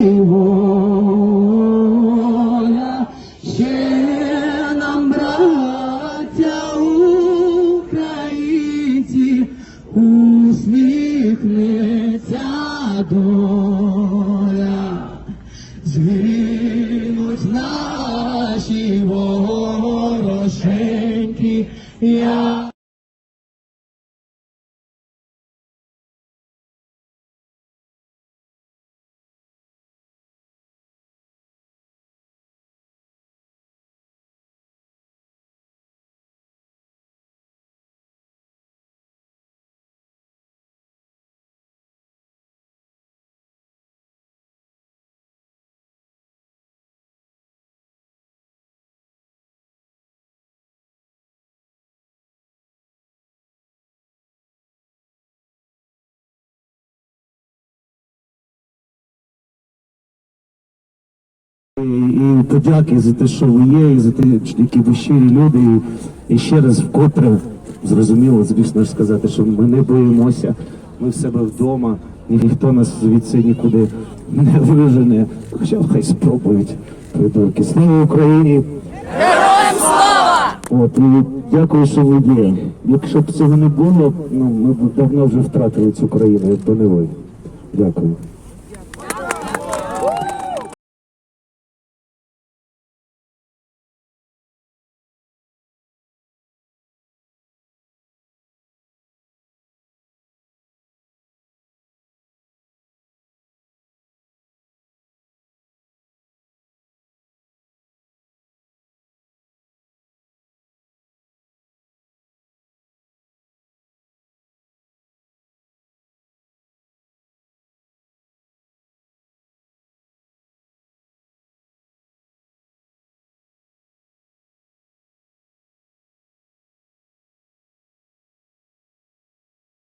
воля, ще нам, браття українці, усміхнеться доля, згинуть наші ворошеньки, я І подяки за те, що ви є, і за те, які ви щирі люди. І, і ще раз вкотре зрозуміло, звісно ж сказати, що ми не боїмося. Ми в себе вдома, і ніхто нас звідси нікуди не вижене. Хоча хай спробують придурки. Слава Україні! Героям слава! От і дякую, що ви є. Якщо б цього не було, ну ми б давно вже втратили цю країну, якби не ви. Дякую.